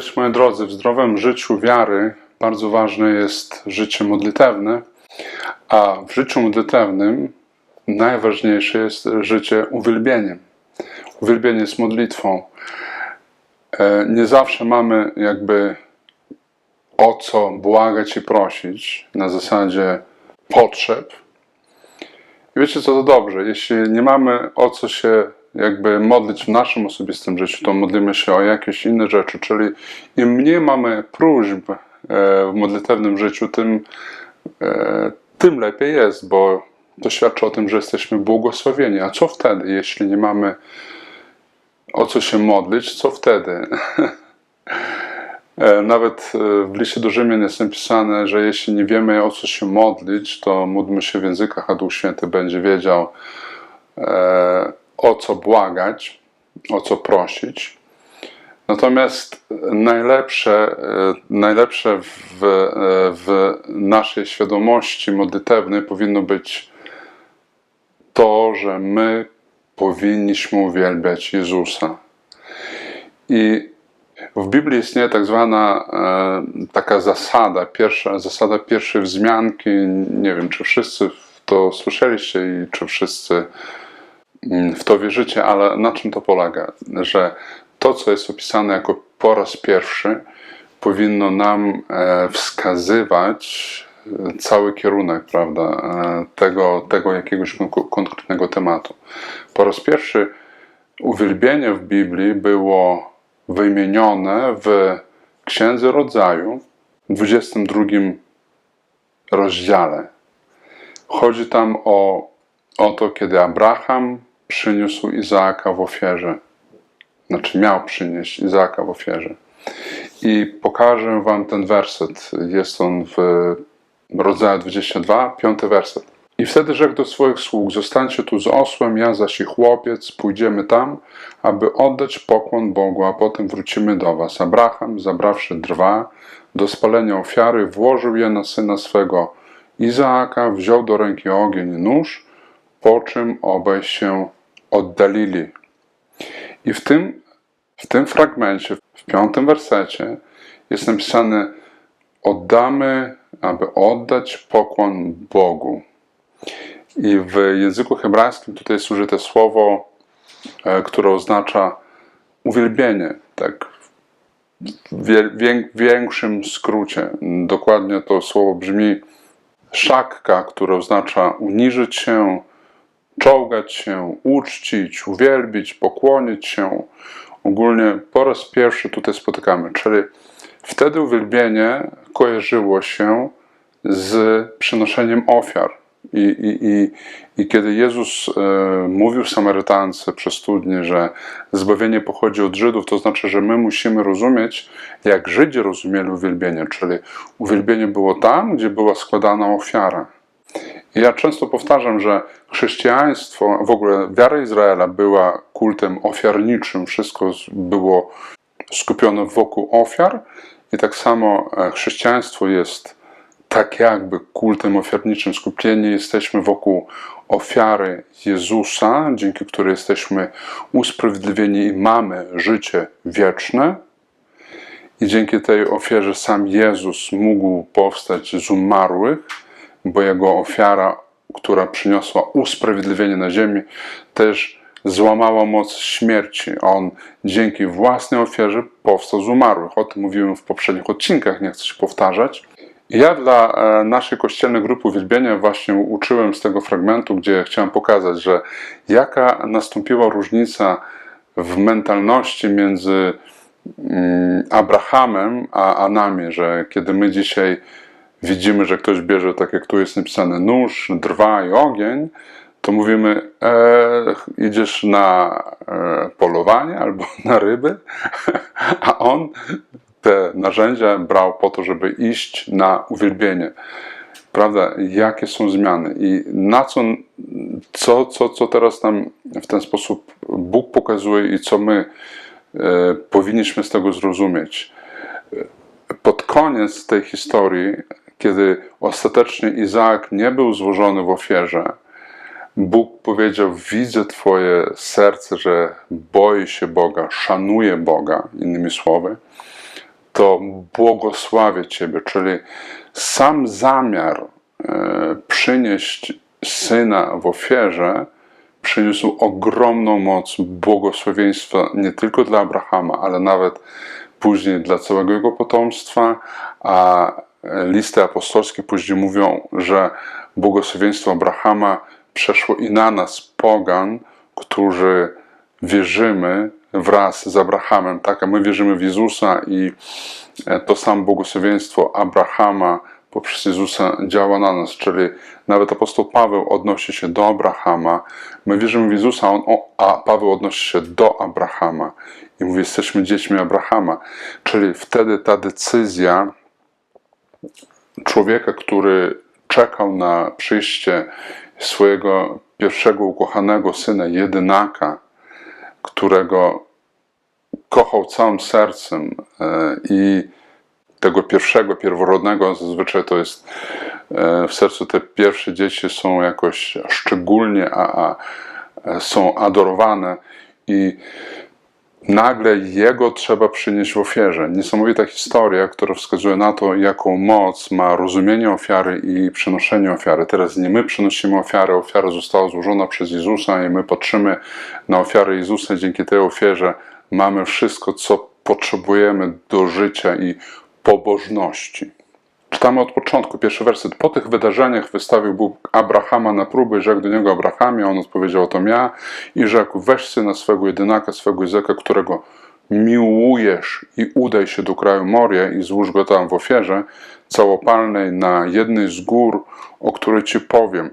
Cześć moi drodzy, w zdrowym życiu wiary bardzo ważne jest życie modlitewne, a w życiu modlitewnym najważniejsze jest życie uwielbieniem. Uwielbienie jest modlitwą. E, Nie zawsze mamy jakby o co błagać i prosić na zasadzie potrzeb. I wiecie co to dobrze, jeśli nie mamy o co się jakby modlić w naszym osobistym życiu, to modlimy się o jakieś inne rzeczy, czyli im mniej mamy próśb e, w modlitewnym życiu, tym, e, tym lepiej jest, bo to świadczy o tym, że jesteśmy błogosławieni. A co wtedy, jeśli nie mamy o co się modlić, co wtedy? E, Nawet w liście do Rzymian jest napisane, że jeśli nie wiemy o co się modlić, to módlmy się w językach, a Duch Święty będzie wiedział o co błagać, o co prosić. Natomiast najlepsze, e, najlepsze w, w naszej świadomości modlitewnej powinno być to, że my powinniśmy uwielbiać Jezusa. I w Biblii istnieje tak zwana e, taka zasada, pierwsza, zasada pierwszej wzmianki. Nie wiem, czy wszyscy to słyszeliście i czy wszyscy w to wierzycie, ale na czym to polega? Że to, co jest opisane jako po raz pierwszy, powinno nam e, wskazywać e, cały kierunek, prawda, e, tego, tego jakiegoś kon- konkretnego tematu. Po raz pierwszy uwielbienie w Biblii było wymienione w Księdze Rodzaju, w 22 rozdziale. Chodzi tam o, o to, kiedy Abraham przyniósł Izaaka w ofierze. Znaczy miał przynieść Izaaka w ofierze. I pokażę wam ten werset. Jest on w rodzaju 22, piąty werset. I wtedy rzekł do swoich sług: Zostańcie tu z osłem, ja zaś i chłopiec, pójdziemy tam, aby oddać pokłon Bogu, a potem wrócimy do was. Abraham, zabrawszy drwa do spalenia ofiary, włożył je na syna swego Izaaka, wziął do ręki ogień nóż, po czym obaj się oddalili. I w tym, w tym fragmencie, w piątym wersecie, jest napisane: Oddamy, aby oddać pokłon Bogu. I w języku hebrajskim tutaj jest użyte słowo, e, które oznacza uwielbienie, tak w większym skrócie. Dokładnie to słowo brzmi szakka, które oznacza uniżyć się, czołgać się, uczcić, uwielbić, pokłonić się. Ogólnie po raz pierwszy tutaj spotykamy, czyli wtedy uwielbienie kojarzyło się z przynoszeniem ofiar. I, i, i, i kiedy Jezus e, mówił Samarytance przy studni, że zbawienie pochodzi od Żydów, to znaczy, że my musimy rozumieć, jak Żydzi rozumieli uwielbienie, czyli uwielbienie było tam, gdzie była składana ofiara. Ja często powtarzam, że chrześcijaństwo, w ogóle wiara Izraela była kultem ofiarniczym, wszystko było skupione wokół ofiar, i tak samo e, chrześcijaństwo jest tak jakby kultem ofiarniczym. Skupieni jesteśmy wokół ofiary Jezusa, dzięki której jesteśmy usprawiedliwieni i mamy życie wieczne. I dzięki tej ofierze sam Jezus mógł powstać z umarłych, bo jego ofiara, która przyniosła usprawiedliwienie na ziemi, też złamała moc śmierci. On dzięki własnej ofierze powstał z umarłych. O tym mówiłem w poprzednich odcinkach, nie chcę się powtarzać. Ja dla e, naszej kościelnej grupy uwielbienia właśnie uczyłem z tego fragmentu, gdzie chciałem pokazać, że jaka nastąpiła różnica w mentalności między mm, Abrahamem a, a nami, że kiedy my dzisiaj widzimy, że ktoś bierze, tak jak tu jest napisane, nóż, drwa i ogień, to mówimy, e, idziesz na e, polowanie albo na ryby, a on te narzędzia brał po to, żeby iść na uwielbienie. Prawda? Jakie są zmiany i na co, co, co, co teraz nam w ten sposób Bóg pokazuje i co my e, powinniśmy z tego zrozumieć. Pod koniec tej historii, kiedy ostatecznie Izaak nie był złożony w ofierze, Bóg powiedział: Widzę Twoje serce, że boi się Boga, szanuje Boga, innymi słowy. to błogosławię Ciebie, czyli sam zamiar e, przynieść syna w ofierze przyniósł ogromną moc błogosławieństwa nie tylko dla Abrahama, ale nawet później dla całego jego potomstwa, a listy apostolskie później mówią, że błogosławieństwo Abrahama przeszło i na nas, pogan, którzy wierzymy wraz z Abrahamem, tak? A my wierzymy w Jezusa i e, to samo błogosławieństwo Abrahama poprzez Jezusa działa na nas, czyli nawet apostoł Paweł odnosi się do Abrahama. My wierzymy w Jezusa, on, a Paweł odnosi się do Abrahama i mówi, jesteśmy dziećmi Abrahama. Czyli wtedy ta decyzja człowieka, który czekał na przyjście swojego pierwszego ukochanego syna, jedynaka, którego kochał całym sercem e, i tego pierwszego, pierworodnego, zazwyczaj to jest e, w sercu te pierwsze dzieci są jakoś szczególnie a, a, e, są adorowane. I nagle jego trzeba przynieść w ofierze. Niesamowita historia, która wskazuje na to, jaką moc ma rozumienie ofiary i przynoszenie ofiary. Teraz nie my przynosimy ofiarę, ofiara została złożona przez Jezusa i my patrzymy na ofiarę Jezusa. Dzięki tej ofierze mamy wszystko, co potrzebujemy do życia i pobożności. Czytamy od początku, pierwszy werset. Po tych wydarzeniach wystawił Bóg Abrahama na próbę i rzekł do niego Abrahamie, on odpowiedział, to ja i rzekł, weź syna swego jedynaka, swego Izaka, którego miłujesz i udaj się do kraju Moria i złóż go tam w ofierze całopalnej na jednej z gór, o której ci powiem.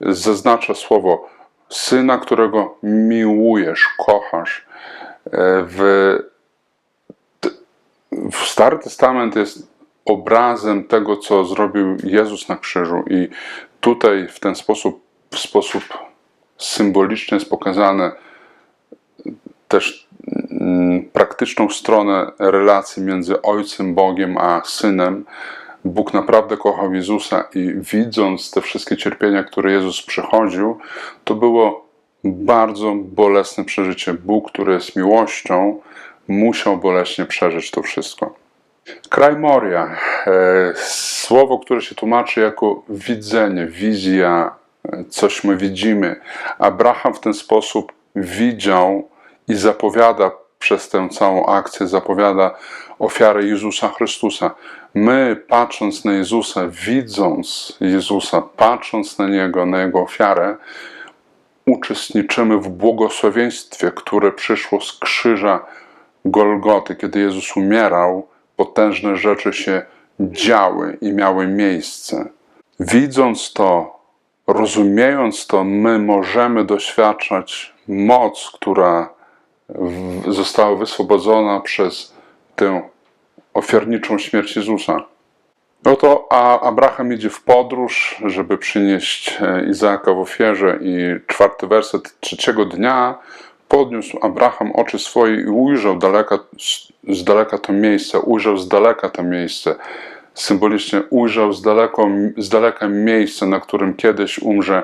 Zaznacza słowo syna, którego miłujesz, kochasz. E, W, w Stary Testament jest obrazem tego, co zrobił Jezus na krzyżu i tutaj w ten sposób, w sposób symboliczny jest pokazane też mm, praktyczną stronę relacji między Ojcem Bogiem a Synem. Bóg naprawdę kochał Jezusa i widząc te wszystkie cierpienia, które Jezus przechodził, to było bardzo bolesne przeżycie. Bóg, który jest miłością, musiał boleśnie przeżyć to wszystko. Kraj Moria. E, Słowo, które się tłumaczy jako widzenie, wizja, e, coś my widzimy. Abraham w ten sposób widział i zapowiada przez tę całą akcję, zapowiada ofiarę Jezusa Chrystusa. My, patrząc na Jezusa, widząc Jezusa, patrząc na Niego, na Jego ofiarę, uczestniczymy w błogosławieństwie, które przyszło z krzyża Golgoty, kiedy Jezus umierał, potężne rzeczy się działy i miały miejsce. Widząc to, rozumiejąc to, my możemy doświadczać moc, która została wyswobodzona przez tę ofiarniczą śmierć Jezusa. No to Abraham idzie w podróż, żeby przynieść e, Izaaka w ofierze i czwarty werset trzeciego dnia podniósł Abraham oczy swoje i ujrzał daleka, z daleka to miejsce, ujrzał z daleka to miejsce. Symbolicznie ujrzał z, daleko, z daleka miejsce, na którym kiedyś umrze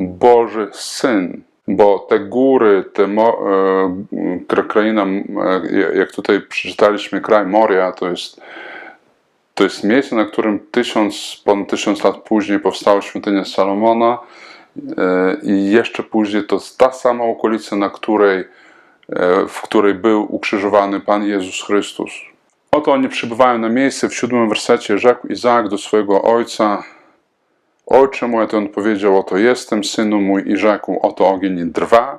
Boży Syn. Bo te góry, te mo, e, kra- kraina, e, jak tutaj przeczytaliśmy, kraj Moria, to jest to jest miejsce, na którym tysiąc, ponad tysiąc lat później powstała świątynia Salomona i jeszcze później to ta sama okolica, na której, e, w której był ukrzyżowany Pan Jezus Chrystus. Oto oni przybywają na miejsce, w siódmym wersecie rzekł Izaak do swojego ojca, Ojcze mój, a ten odpowiedział, oto jestem, synu mój, i rzekł, oto ogień drwa,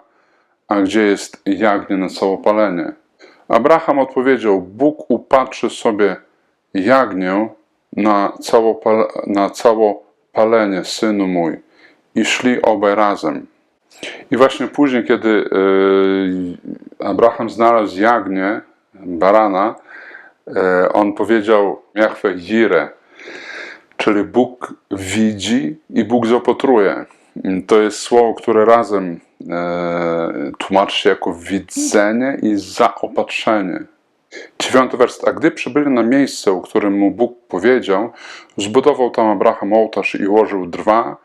a gdzie jest jagnię na całopalenie? Abraham odpowiedział, Bóg upatrzy sobie jagnię na, całopal, na całopalenie, synu mój. I szli obaj razem. I właśnie później, kiedy yy, Abraham znalazł jagnię, barana, yy, on powiedział Jachwę Jirę, czyli Bóg widzi i Bóg zaopatruje. To jest słowo, które razem e, tłumaczy się jako widzenie i zaopatrzenie. Dziewiąty werset. A gdy przybyli na miejsce, o którym mu Bóg powiedział, zbudował tam Abraham ołtarz i ułożył drwa.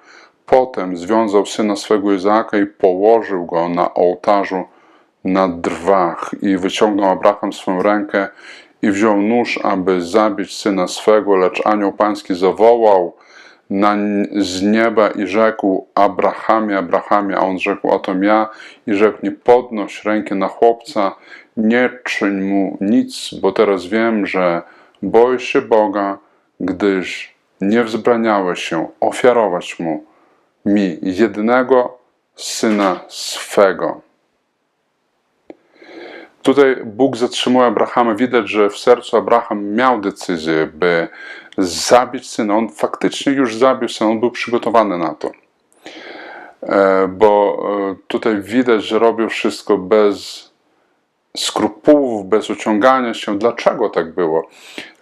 Potem związał syna swego Izaaka i położył go na ołtarzu na drwach. I wyciągnął Abraham swoją rękę i wziął nóż, aby zabić syna swego, lecz anioł pański zawołał na, z nieba i rzekł Abrahamie, Abrahamie, a on rzekł, otom ja i rzekł, nie podnoś ręki na chłopca, nie czyń mu nic, bo teraz wiem, że boisz się Boga, gdyż nie wzbraniałeś się ofiarować mu mi jedynego syna swego. Tutaj Bóg zatrzymuje Abrahama. Widać, że w sercu Abraham miał decyzję, by zabić syna. On faktycznie już zabił syna, on był przygotowany na to. E, Bo e, tutaj widać, że robił wszystko bez skrupułów, bez uciągania się. Dlaczego tak było?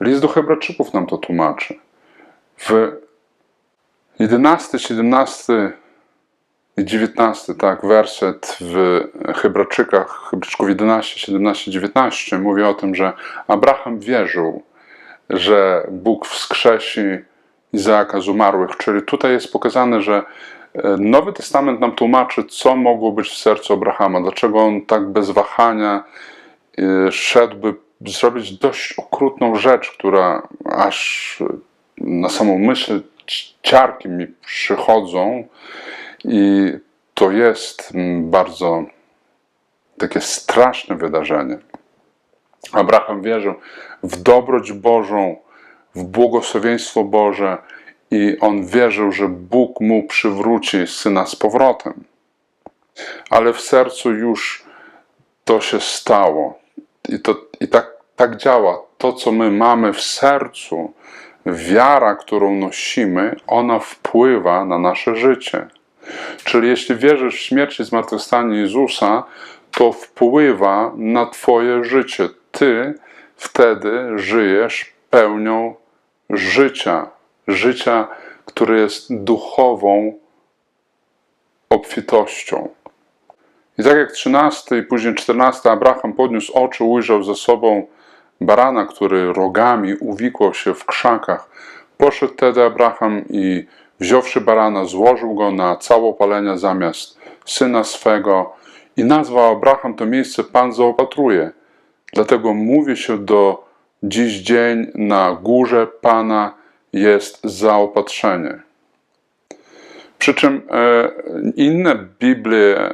List do Hebrajczyków nam to tłumaczy. W 11, 17 i 19, tak, werset w Hebrajczykach, Hebrajczyków 11, 17, 19 mówi o tym, że Abraham wierzył, że Bóg wskrzesi Izaaka z umarłych. Czyli tutaj jest pokazane, że e, Nowy Testament nam tłumaczy, co mogło być w sercu Abrahama, dlaczego on tak bez wahania e, szedłby zrobić dość okrutną rzecz, która aż na samą myśl ciarki mi przychodzą i to jest bardzo takie straszne wydarzenie. Abraham wierzył w dobroć Bożą, w błogosławieństwo Boże i on wierzył, że Bóg mu przywróci syna z powrotem. Ale w sercu już to się stało. I, to, i tak, tak działa. To, co my mamy w sercu, wiara, którą nosimy, ona wpływa na nasze życie. Czyli jeśli wierzysz w śmierć i zmartwychwstanie Jezusa, to wpływa na Twoje życie. Ty wtedy żyjesz pełnią życia. Życia, które jest duchową obfitością. I tak jak 13 i później 14 Abraham podniósł oczy, ujrzał za sobą barana, który rogami uwikłał się w krzakach. Poszedł wtedy Abraham i wziąwszy barana, złożył go na całopalenia zamiast syna swego i nazwał Abraham to miejsce Pan zaopatruje. Dlatego mówi się do dziś dzień na górze Pana jest zaopatrzenie. Przy czym e, inne Biblie, e,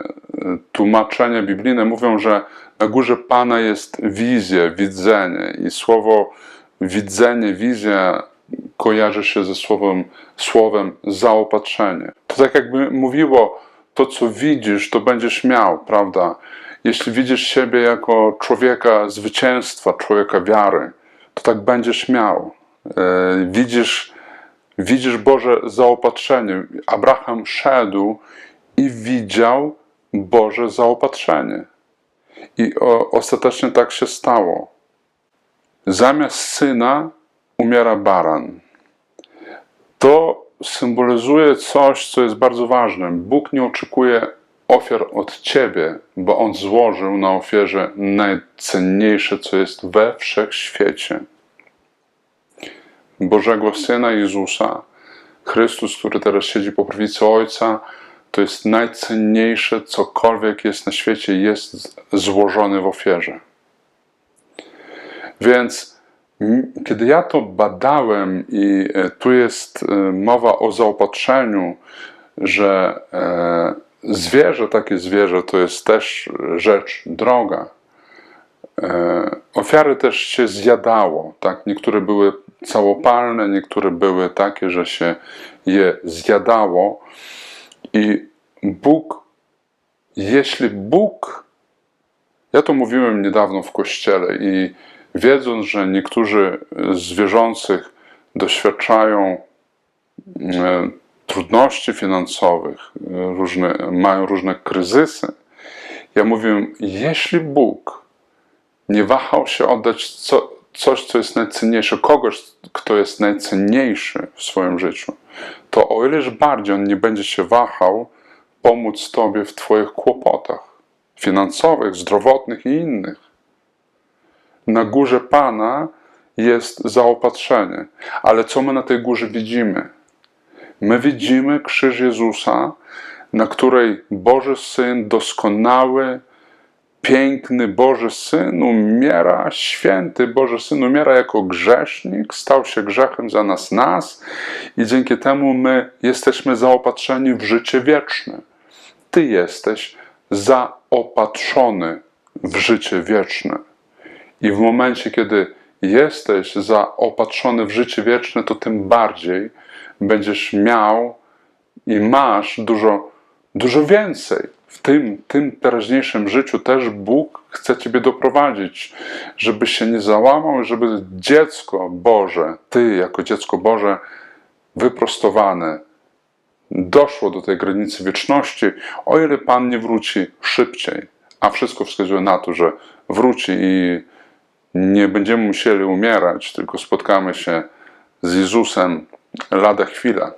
tłumaczenia biblijne mówią, że na górze Pana jest wizja, widzenie i słowo widzenie, wizja kojarzy się ze słowem, słowem zaopatrzenie. To tak jakby mówiło, to co widzisz, to będziesz miał, prawda? Jeśli widzisz siebie jako człowieka zwycięstwa, człowieka wiary, to tak będziesz miał. E, widzisz, widzisz Boże zaopatrzenie. Abraham szedł i widział Boże zaopatrzenie. I o, ostatecznie tak się stało. Zamiast syna umiera baran. To symbolizuje coś, co jest bardzo ważne. Bóg nie oczekuje ofiar od ciebie, bo on złożył na ofierze najcenniejsze, co jest we wszechświecie. Bożego Syna Jezusa, Chrystus, który teraz siedzi po prawicy Ojca, to jest najcenniejsze, cokolwiek jest na świecie, jest złożone w ofierze. Więc kiedy ja to badałem, i e, tu jest e, mowa o zaopatrzeniu, że e, zwierzę, takie zwierzę, to jest też rzecz droga. Ofiary też się zjadało. Tak? Niektóre były całopalne, niektóre były takie, że się je zjadało. I Bóg, jeśli Bóg, ja to mówiłem niedawno w kościele i wiedząc, że niektórzy z wierzących doświadczają e, trudności finansowych, e, różne, mają różne kryzysy, ja mówiłem, jeśli Bóg nie wahał się oddać co, coś, co jest najcenniejsze, kogoś, kto jest najcenniejszy w swoim życiu, to o ileż bardziej On nie będzie się wahał pomóc Tobie w Twoich kłopotach finansowych, zdrowotnych i innych. Na górze Pana jest zaopatrzenie. Ale co my na tej górze widzimy? My widzimy krzyż Jezusa, na której Boży Syn doskonały piękny Boży Syn umiera, święty Boży Syn umiera jako grzesznik, stał się grzechem za nas, nas i dzięki temu my jesteśmy zaopatrzeni w życie wieczne. Ty jesteś zaopatrzony w życie wieczne. I w momencie, kiedy jesteś zaopatrzony w życie wieczne, to tym bardziej będziesz miał i masz dużo, dużo więcej. Tym, tym teraźniejszym życiu też Bóg chce Ciebie doprowadzić, żebyś się nie załamał, żeby dziecko Boże, Ty jako dziecko Boże, wyprostowane, doszło do tej granicy wieczności, o ile Pan nie wróci szybciej. A wszystko wskazuje na to, że wróci i nie będziemy musieli umierać, tylko spotkamy się z Jezusem lada chwila.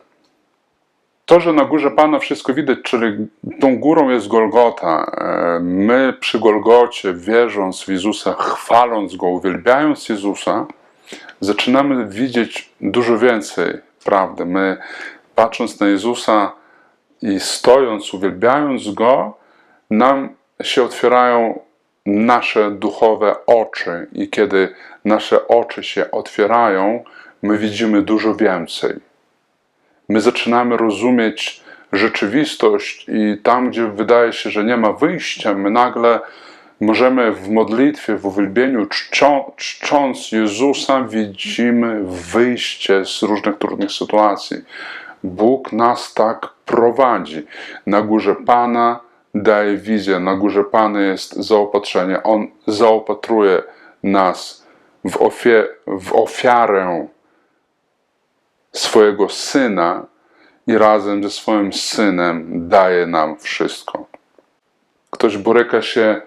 To, że na górze Pana wszystko widać, czyli tą górą jest Golgota. E, My przy Golgocie, wierząc w Jezusa, chwaląc Go, uwielbiając Jezusa, zaczynamy widzieć dużo więcej prawdy. My, patrząc na Jezusa i stojąc, uwielbiając Go, nam się otwierają nasze duchowe oczy, i kiedy nasze oczy się otwierają, my widzimy dużo więcej my zaczynamy rozumieć rzeczywistość i tam, gdzie wydaje się, że nie ma wyjścia, my nagle możemy w modlitwie, w uwielbieniu, czczą, czcząc Jezusa, widzimy wyjście z różnych trudnych sytuacji. Bóg nas tak prowadzi. Na górze Pana daje wizję, na górze Pana jest zaopatrzenie. On zaopatruje nas w, ofie, w ofiarę swojego syna i razem ze swoim synem daje nam wszystko. Ktoś boryka się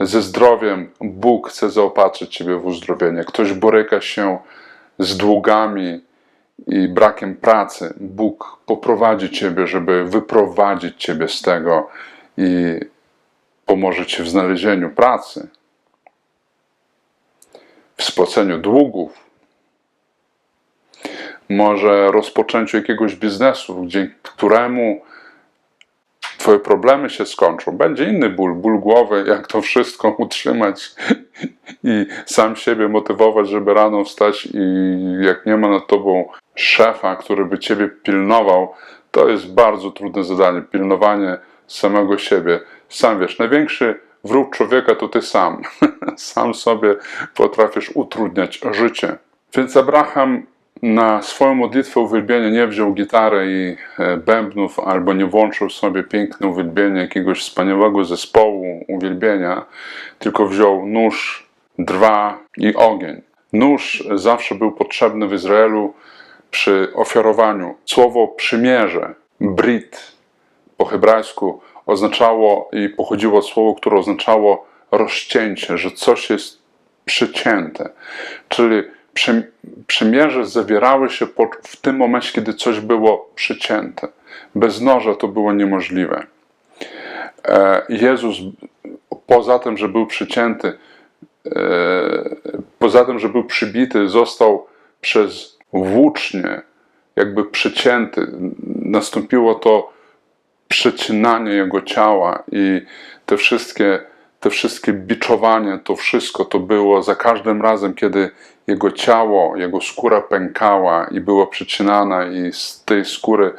ze zdrowiem, Bóg chce zaopatrzyć Ciebie w uzdrowienie. Ktoś boryka się z długami i brakiem pracy. Bóg poprowadzi Ciebie, żeby wyprowadzić Ciebie z tego i pomoże Ci w znalezieniu pracy, w spłaceniu długów, może rozpoczęciu jakiegoś biznesu, dzięki któremu Twoje problemy się skończą. Będzie inny ból, ból głowy, jak to wszystko utrzymać i sam siebie motywować, żeby rano wstać i jak nie ma nad Tobą szefa, który by Ciebie pilnował, to jest bardzo trudne zadanie. Pilnowanie samego siebie. Sam wiesz, największy wróg człowieka to Ty sam. sam sobie potrafisz utrudniać życie. Więc Abraham na swoją modlitwę uwielbienia nie wziął gitary i e, bębnów, albo nie włączył sobie piękne uwielbienie jakiegoś wspaniałego zespołu uwielbienia, tylko wziął nóż, drwa i ogień. Nóż zawsze był potrzebny w Izraelu przy ofiarowaniu. Słowo przymierze, brit po hebrajsku oznaczało i pochodziło od słowa, które oznaczało rozcięcie, że coś jest przycięte. Czyli przymierze zawierały się w tym momencie, kiedy coś było przycięte. Bez noża to było niemożliwe. E, Jezus, poza tym, że był przycięty, e, poza tym, że był przybity, został przez włócznie jakby przycięty. Nastąpiło to przecinanie jego ciała i te wszystkie, te wszystkie biczowanie, to wszystko to było za każdym razem, kiedy jego ciało, jego skóra pękała i była przecinana i z tej skóry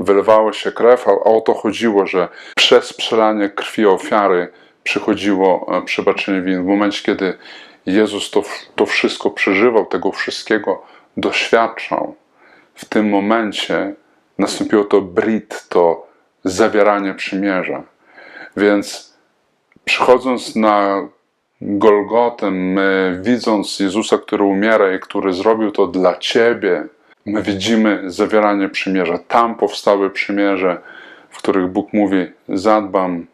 wylewała się krew, a o to chodziło, że przez przelanie krwi ofiary przychodziło e, przebaczenie win. W momencie, kiedy Jezus to, to wszystko przeżywał, tego wszystkiego doświadczał, w tym momencie nastąpiło to brit, to zawieranie przymierza. Więc przychodząc na Golgotę, my widząc Jezusa, który umiera i który zrobił to dla Ciebie, my widzimy zawieranie przymierza. Tam powstały przymierze, w których Bóg mówi: Zadbam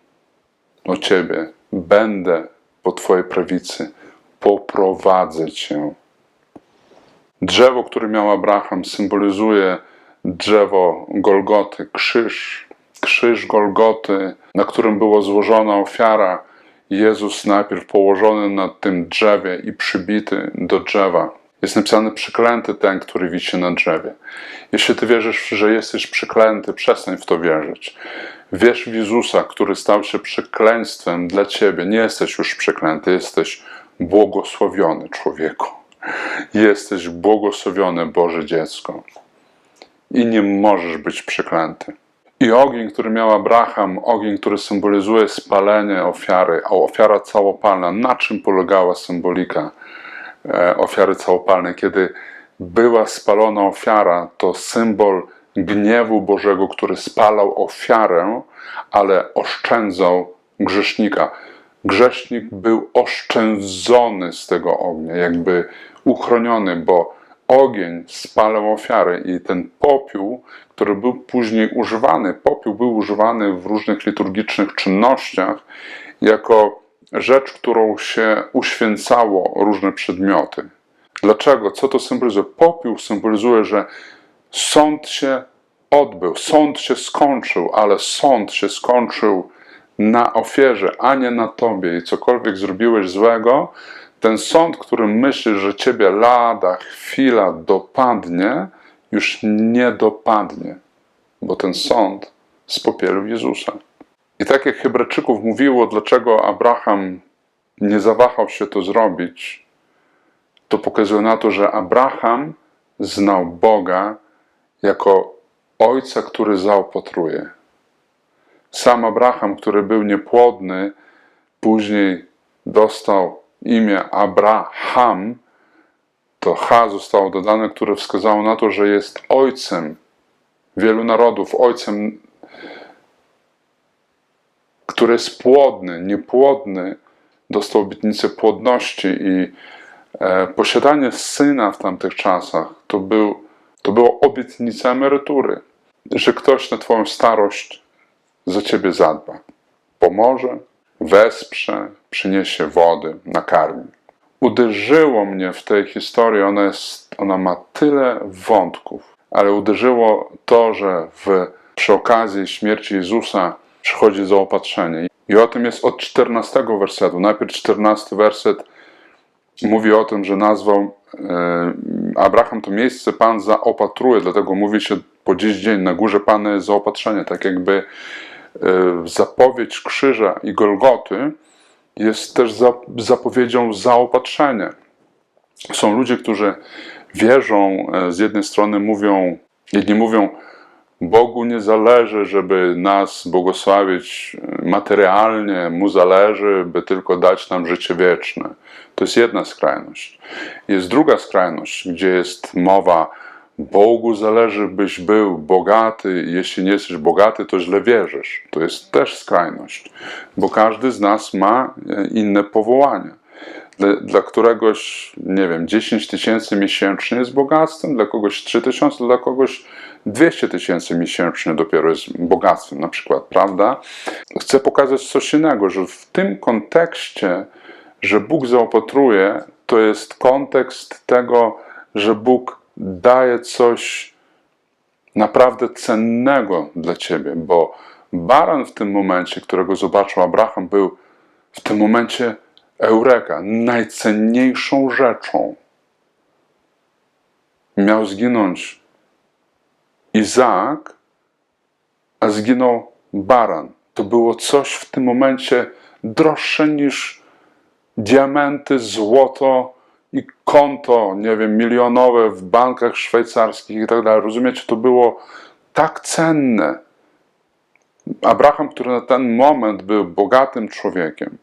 o Ciebie, będę po Twojej prawicy, poprowadzę Cię. Drzewo, które miał Abraham, symbolizuje drzewo Golgoty, krzyż, krzyż Golgoty, na którym była złożona ofiara Jezus najpierw położony na tym drzewie i przybity do drzewa. Jest napisane przeklęty ten, który wisi na drzewie. Jeśli ty wierzysz, że jesteś przeklęty, przestań w to wierzyć. Wierz w Jezusa, który stał się przekleństwem dla ciebie. Nie jesteś już przeklęty, jesteś błogosławiony człowieku. Jesteś błogosławione Boże dziecko. I nie możesz być przeklęty. I ogień, który miał Abraham, ogień, który symbolizuje spalenie ofiary, a ofiara całopalna, na czym polegała symbolika e, ofiary całopalnej? Kiedy była spalona ofiara, to symbol gniewu Bożego, który spalał ofiarę, ale oszczędzał grzesznika. Grzesznik był oszczędzony z tego ognia, jakby uchroniony, bo ogień spalał ofiary i ten popiół, który był później używany, popiół był używany w różnych liturgicznych czynnościach jako rzecz, którą się uświęcało różne przedmioty. Dlaczego? Co to symbolizuje? Popiół symbolizuje, że sąd się odbył, sąd się skończył, ale sąd się skończył na ofierze, a nie na tobie. I cokolwiek zrobiłeś złego, ten sąd, który myślisz, że ciebie lada chwila dopadnie, już nie dopadnie, bo ten sąd spopielił Jezusa. I tak jak Hebrajczyków mówiło, dlaczego Abraham nie zawahał się to zrobić, to pokazuje na to, że Abraham znał Boga jako ojca, który zaopatruje. Sam Abraham, który był niepłodny, później dostał imię Abraham, to H zostało dodane, które wskazało na to, że jest ojcem wielu narodów, ojcem, który jest płodny, niepłodny, dostał obietnicę płodności i e, posiadanie syna w tamtych czasach to, był, to była obietnica emerytury, że ktoś na Twoją starość za Ciebie zadba, pomoże, wesprze, przyniesie wody, nakarmi. Uderzyło mnie w tej historii, ona, jest, ona ma tyle wątków, ale uderzyło to, że w, przy okazji śmierci Jezusa przychodzi zaopatrzenie. I o tym jest od 14 wersetu. Najpierw 14 werset mówi o tym, że nazwał e, Abraham to miejsce Pan zaopatruje, dlatego mówi się po dziś dzień na górze Pana jest zaopatrzenie, tak jakby e, zapowiedź krzyża i Golgoty jest też zapowiedzią zaopatrzenia. Są ludzie, którzy wierzą, e, z jednej strony mówią, jedni mówią, Bogu nie zależy, żeby nas błogosławić materialnie, mu zależy, by tylko dać nam życie wieczne. To jest jedna skrajność. Jest druga skrajność, gdzie jest mowa, Bogu zależy, byś był bogaty, jeśli nie jesteś bogaty, to źle wierzysz. To jest też skrajność, bo każdy z nas ma inne powołanie. Dla, dla któregoś, nie wiem, 10 tysięcy miesięcznie jest bogactwem, dla kogoś 3 tysiące, dla kogoś 200 tysięcy miesięcznie dopiero jest bogactwem, na przykład, prawda? Chcę pokazać coś innego, że w tym kontekście, że Bóg zaopatruje, to jest kontekst tego, że Bóg daje coś naprawdę cennego dla ciebie, bo baran w tym momencie, którego zobaczył Abraham, był w tym momencie eureka, najcenniejszą rzeczą. Miał zginąć Izaak, a zginął baran. To było coś w tym momencie droższe niż diamenty, złoto i konto, nie wiem, milionowe w bankach szwajcarskich i tak dalej. Rozumiecie, to było tak cenne. Abraham, który na ten moment był bogatym człowiekiem,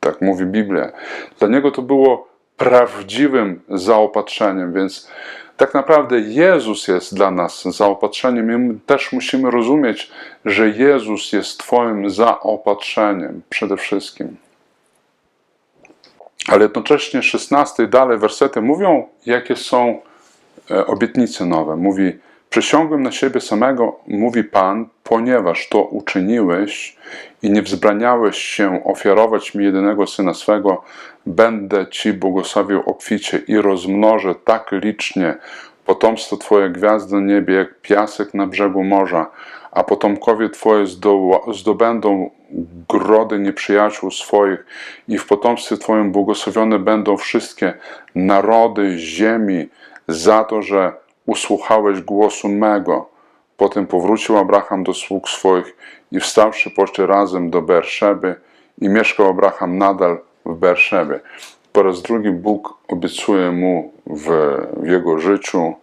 tak mówi Biblia, dla niego to było prawdziwym zaopatrzeniem, więc tak naprawdę Jezus jest dla nas zaopatrzeniem i my też musimy rozumieć, że Jezus jest Twoim zaopatrzeniem przede wszystkim. Ale jednocześnie 16 i dalej wersety mówią, jakie są e, obietnice nowe. Mówi, przysiągłem na siebie samego, mówi Pan, ponieważ to uczyniłeś i nie wzbraniałeś się ofiarować mi jedynego Syna swego, będę Ci błogosławił obficie i rozmnożę tak licznie Potomstwo Twoje gwiazdy na niebie, jak piasek na brzegu morza, a potomkowie Twoje zdobędą grody nieprzyjaciół swoich i w potomstwie Twoim błogosławione będą wszystkie narody ziemi za to, że usłuchałeś głosu mego. Potem powrócił Abraham do sług swoich i wstawszy poszli razem do Berszeby i mieszkał Abraham nadal w Berszebie. Po raz drugi Bóg obiecuje mu w, w jego życiu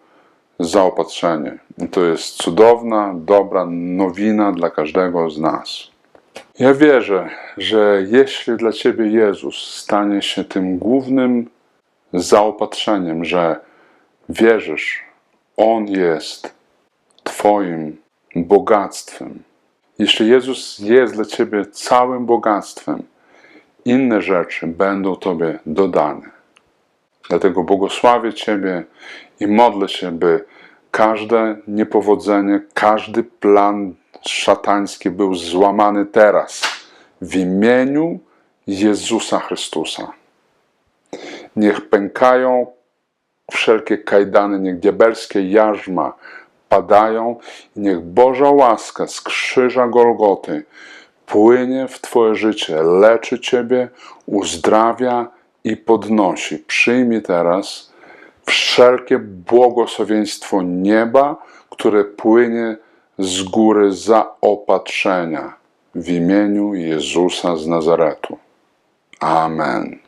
zaopatrzenie. To jest cudowna, dobra nowina dla każdego z nas. Ja wierzę, że jeśli dla Ciebie Jezus stanie się tym głównym zaopatrzeniem, że wierzysz, On jest Twoim bogactwem. Jeśli Jezus jest dla Ciebie całym bogactwem, inne rzeczy będą Tobie dodane. Dlatego błogosławię Ciebie i modlę się, by każde niepowodzenie, każdy plan szatański był złamany teraz w imieniu Jezusa Chrystusa. Niech pękają wszelkie kajdany, niech diabelskie jarzma padają i niech Boża łaska z krzyża Golgoty płynie w Twoje życie, leczy Ciebie, uzdrawia i podnosi. Przyjmij teraz wszelkie błogosławieństwo nieba, które płynie z góry zaopatrzenia w imieniu Jezusa z Nazaretu. Amen.